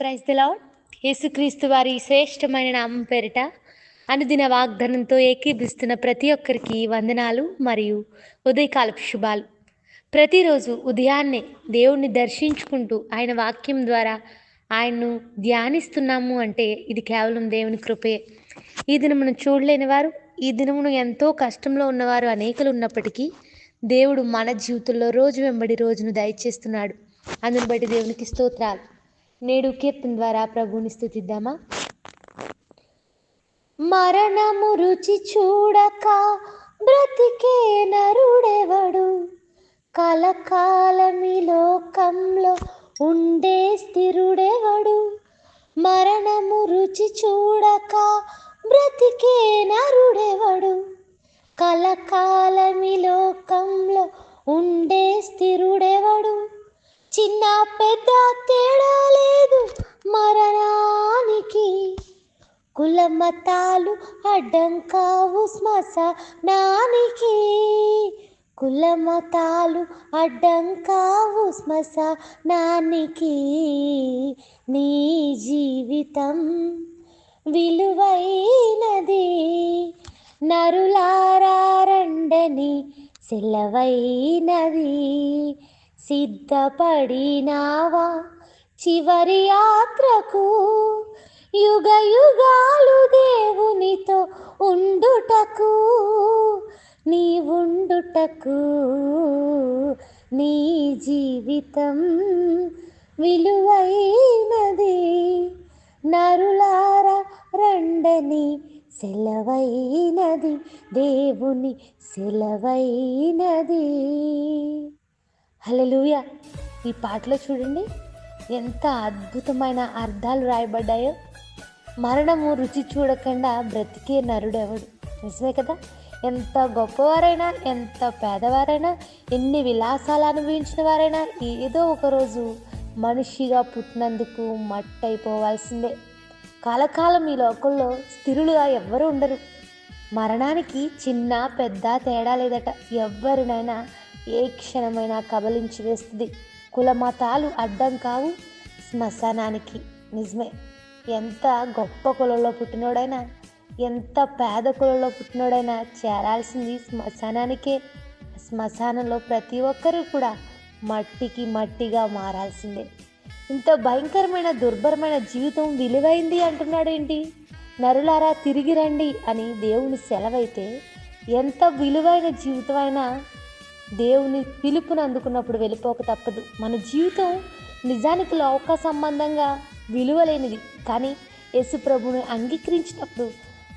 Praise the యేసుక్రీస్తు వారి శ్రేష్టమైన నామం పేరిట అనుదిన వాగ్దానంతో ఏకీభిస్తున్న ప్రతి ఒక్కరికి వందనాలు మరియు ఉదయకాలపు శుభాలు. ప్రతిరోజు ఉదయాన్నే దేవుణ్ణి దర్శించుకుంటూ ఆయన వాక్యం ద్వారా ఆయన్ను ధ్యానిస్తున్నాము అంటే ఇది కేవలం దేవుని కృపే. ఈ దినమును చూడలేని వారు ఈ దినమును ఎంతో కష్టంలో ఉన్నవారు అనేకులు ఉన్నప్పటికీ దేవుడు మన జీవితంలో రోజు వెంబడి రోజును దయచేస్తున్నాడు. అందుని బట్టి దేవునికి స్తోత్రాలు. నేడు కీర్తన ద్వారా ప్రభుని స్థుతిద్దామా మరణము రుచి చూడక బ్రతికే నరుడెవడు? కలకాలమి లోకంలో ఉండే స్థిరుడెవడు? మరణము రుచి చూడక బ్రతికే నరుడెవడు? కలకాలమి లోకంలో ఉండే స్థిరుడెవడు? చిన్న పెద్ద తేడా లేదు మరణానికి. కుల మతాలు అడ్డం కావు శ్మశానానికి కుల మతాలు అడ్డం కావు శ్మశానానికి నీ జీవితం విలువైనది. నరులారండని సెలవైనది. సిద్ధపడినావా? చివరి యాత్రకు యుగ యుగాలు దేవునితో ఉండుటకు నీ ఉండుటకు నీ జీవితం విలువైనది. నరులార రండని సెలవైనది దేవుని సెలవైనది. హలలుయ ఈ పాటలో చూడండి ఎంత అద్భుతమైన అర్థాలు రాయబడ్డాయో. మరణము రుచి చూడకుండా బ్రతికే నరుడెవడు? నిజమే కదా? ఎంత గొప్పవారైనా ఎంత పేదవారైనా ఎన్ని విలాసాలు అనుభవించిన వారైనా ఏదో ఒకరోజు మనిషిగా పుట్టినందుకు మట్టయిపోవాల్సిందే. కాలకాలం ఈ లోకంలో స్థిరులుగా ఎవ్వరూ ఉండరు. మరణానికి చిన్న పెద్ద తేడా లేదట. ఎవ్వరినైనా ఏ క్షణమైనా కబలించి వేస్తుంది. కులమతాలు అడ్డం కావు శ్మశానానికి. నిజమే. ఎంత గొప్ప కులంలో పుట్టినోడైనా ఎంత పేద కులంలో పుట్టినోడైనా చేరాల్సింది శ్మశానానికే. శ్మశానంలో ప్రతి ఒక్కరూ కూడా మట్టికి మట్టిగా మారాల్సిందే. ఇంత భయంకరమైన దుర్భరమైన జీవితం విలువైంది అంటున్నాడేంటి నరులారా తిరిగి రండి అని దేవుని సెలవైతే ఎంత విలువైన జీవితం అయినా దేవుని పిలుపుని అందుకున్నప్పుడు వెళ్ళిపోక తప్పదు. మన జీవితం నిజానికి లోక సంబంధంగా విలువలేనిది. కానీ యేసు ప్రభుని అంగీకరించినప్పుడు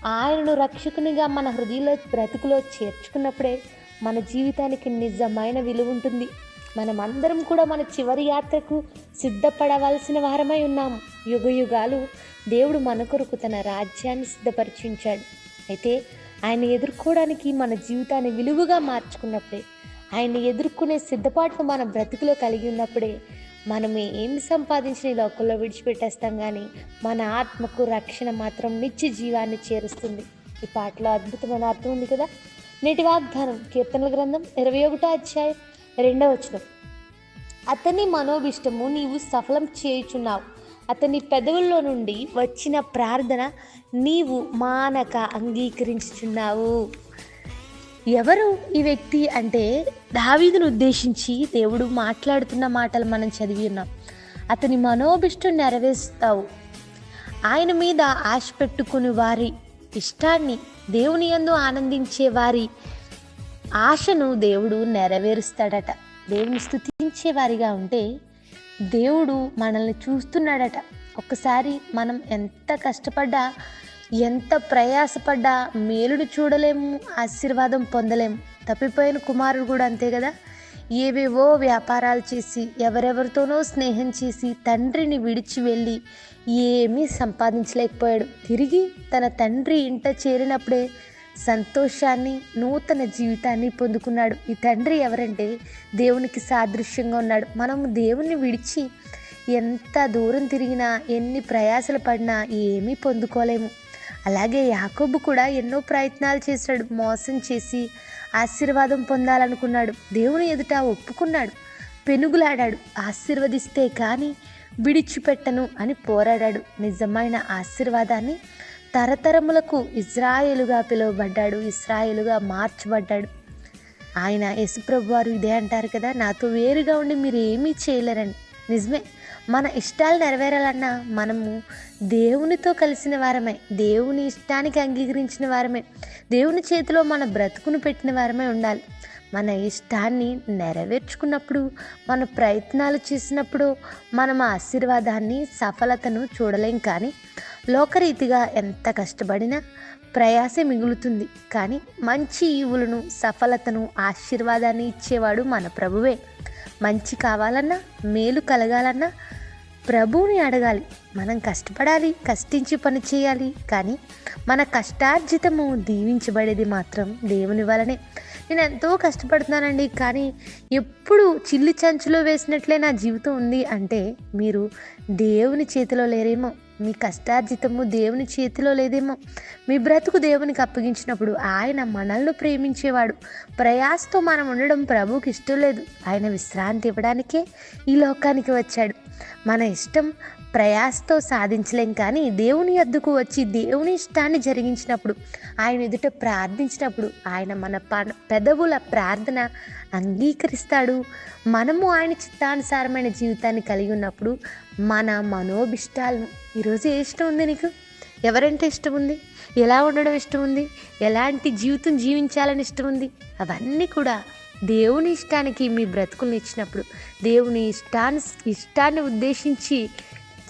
ఆయనను రక్షకునిగా మన హృదయంలో బ్రతుకులో చేర్చుకున్నప్పుడే మన జీవితానికి నిజమైన విలువ ఉంటుంది. మనమందరం కూడా మన చివరి యాత్రకు సిద్ధపడవలసిన వారమై ఉన్నాము యుగ యుగాలు దేవుడు మన కొరకు తన రాజ్యాన్ని సిద్ధపరిచించాడు అయితే ఆయన ఎదుర్కోవడానికి మన జీవితాన్ని విలువగా మార్చుకున్నప్పుడే ఆయన ఎదుర్కొనే సిద్ధపాటును మన బ్రతుకులో కలిగి ఉన్నప్పుడే మనం ఏమి సంపాదించిన ఈ లోకంలో విడిచిపెట్టేస్తాం కానీ మన ఆత్మకు రక్షణ మాత్రం నిత్య జీవాన్ని చేరుస్తుంది. ఈ పాటలో అద్భుతమైన అర్థం ఉంది కదా? నేటి వాగ్దానం కీర్తనల గ్రంథం ఇరవై ఒకటో అధ్యాయం రెండవ వచనం. అతని మనోభిష్టము నీవు సఫలం చేయుచున్నావు. అతని పెదవుల్లో నుండి వచ్చిన ప్రార్థన నీవు మానక అంగీకరించుచున్నావు. ఎవరు ఈ వ్యక్తి అంటే దావీదును ఉద్దేశించి దేవుడు మాట్లాడుతున్న మాటలు మనం చదివి ఉన్నాం. అతని మనోభిష్టం నెరవేరుస్తావు. ఆయన మీద ఆశ పెట్టుకుని వారి ఇష్టాన్ని దేవుని యందు ఆనందించే వారి ఆశను దేవుడు నెరవేరుస్తాడట. దేవుని స్థుతించే వారిగా ఉంటే దేవుడు మనల్ని చూస్తున్నాడట. ఒక్కసారి మనం ఎంత కష్టపడ్డా ఎంత ప్రయాసపడ్డా మేలుడు చూడలేము ఆశీర్వాదం పొందలేము. తప్పిపోయిన కుమారుడు కూడా అంతే కదా? ఏవేవో వ్యాపారాలు చేసి ఎవరెవరితోనో స్నేహం చేసి తండ్రిని విడిచి వెళ్ళి ఏమీ సంపాదించలేకపోయాడు. తిరిగి తన తండ్రి ఇంట చేరినప్పుడే సంతోషాన్ని నూతన జీవితాన్ని పొందుకున్నాడు. ఈ తండ్రి ఎవరంటే దేవునికి సాదృశ్యంగా ఉన్నాడు. మనం దేవుణ్ణి విడిచి ఎంత దూరం తిరిగినా ఎన్ని ప్రయాసలు పడినా ఏమీ పొందుకోలేము. అలాగే యాకోబు కూడా ఎన్నో ప్రయత్నాలు చేశాడు. మోసం చేసి ఆశీర్వాదం పొందాలనుకున్నాడు. దేవుని ఎదుట ఒప్పుకున్నాడు. పెనుగులాడాడు. ఆశీర్వదిస్తే కానీ విడిచిపెట్టను అని పోరాడాడు. నిజమైన ఆశీర్వాదాన్ని తరతరములకు ఇజ్రాయేలుగా పిలువబడ్డాడు. ఇస్రాయేలుగా మార్చబడ్డాడు. ఆయన యశుప్రభు వారు ఇదే అంటారు కదా నాతో వేరుగా ఉండి మీరు ఏమీ చేయలేరని. నిజమే. మన ఇష్టాలు నెరవేరాలన్నా మనము దేవునితో కలిసిన వారమే దేవుని ఇష్టానికి అంగీకరించిన వారమే దేవుని చేతిలో మన బ్రతుకును పెట్టిన వారమే ఉండాలి. మన ఇష్టాన్ని నెరవేర్చుకున్నప్పుడు మన ప్రయత్నాలు చేసినప్పుడు మనం ఆశీర్వాదాన్ని సఫలతను చూడలేం కానీ లోకరీతిగా ఎంత కష్టపడినా ప్రయాసే మిగులుతుంది. కానీ మంచి ఈవులను సఫలతను ఆశీర్వాదాన్ని ఇచ్చేవాడు మన ప్రభువే. మంచి కావాలన్నా మేలు కలగాలన్నా ప్రభువుని అడగాలి. మనం కష్టపడాలి కష్టించి పని చేయాలి. కానీ మన కష్టార్జితము దీవించబడేది మాత్రం దేవుని వలనే. నేను ఎంతో కష్టపడుతున్నానండి. కానీ ఎప్పుడు చిల్లి చంచులో వేసినట్లే నా జీవితం ఉంది అంటే మీరు దేవుని చేతిలో లేరేమో. మీ కష్టార్జితము దేవుని చేతిలో లేదేమో. మీ బ్రతుకు దేవునికి అప్పగించినప్పుడు ఆయన మనల్ని ప్రేమించేవాడు. ప్రయాసతో మనం ఉండడం ప్రభువుకి ఇష్టం లేదు. ఆయన విశ్రాంతి ఇవ్వడానికే ఈ లోకానికి వచ్చాడు. మన ఇష్టం ప్రయాసతో సాధించలేం కానీ దేవుని ఎద్దుకు వచ్చి దేవుని ఇష్టాన్ని జరిగించినప్పుడు ఆయన ఎదుట ప్రార్థించినప్పుడు ఆయన మన ప పెదవుల ప్రార్థన అంగీకరిస్తాడు. మనము ఆయన చిత్తానుసారమైన జీవితాన్ని కలిగి ఉన్నప్పుడు మన మనోభిష్టాలను ఈరోజు ఏ ఇష్టం ఉంది నీకు? ఎవరంటే ఇష్టం ఉంది? ఎలా ఉండడం ఇష్టం ఉంది? ఎలాంటి జీవితం జీవించాలని ఇష్టం ఉంది? అవన్నీ కూడా దేవుని ఇష్టానికి మీ బ్రతుకులు ఇచ్చినప్పుడు దేవుని ఇష్టాన్ని ఇష్టాన్ని ఉద్దేశించి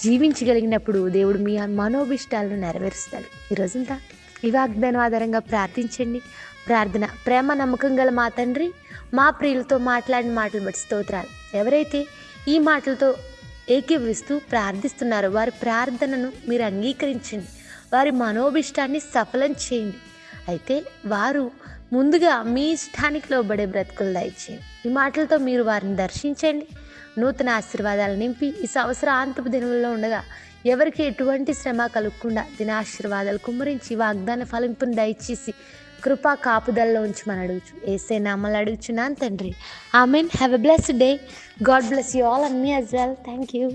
జీవించగలిగినప్పుడు దేవుడు మీ మనోభిష్టాలను నెరవేరుస్తాడు. ఈ రోజంతా ఈ వాగ్దానం ఆధారంగా ప్రార్థించండి. ప్రార్థన ప్రేమ నమ్మకం గల మా తండ్రి మా ప్రియులతో మాట్లాడిన మాటలు బట్టి స్తోత్రాలు. ఎవరైతే ఈ మాటలతో ఏకీభవిస్తూ ప్రార్థిస్తున్నారో వారి ప్రార్థనను మీరు అంగీకరించండి. వారి మనోభిష్టాన్ని సఫలం చేయండి. అయితే వారు ముందుగా మీ ఇష్టానికి లోబడే బ్రతుకులు దయచేయండి. ఈ మాటలతో మీరు వారిని దర్శించండి. నూతన ఆశీర్వాదాలు నింపి ఈ సంవత్సరాంతపు దినంలో ఉండగా ఎవరికి ఎటువంటి శ్రమ కలగకుండా దినాశీర్వాదాలు కుమ్మరించి వాగ్దాన ఫలింపుని దయచేసి కృపా కాపుదల్లో ఉంచి మనం అడుగుచు. ఏసే నామలు అడుగుచున్నాను తండ్రి. I mean have a blessed day God bless you all and me as well thank you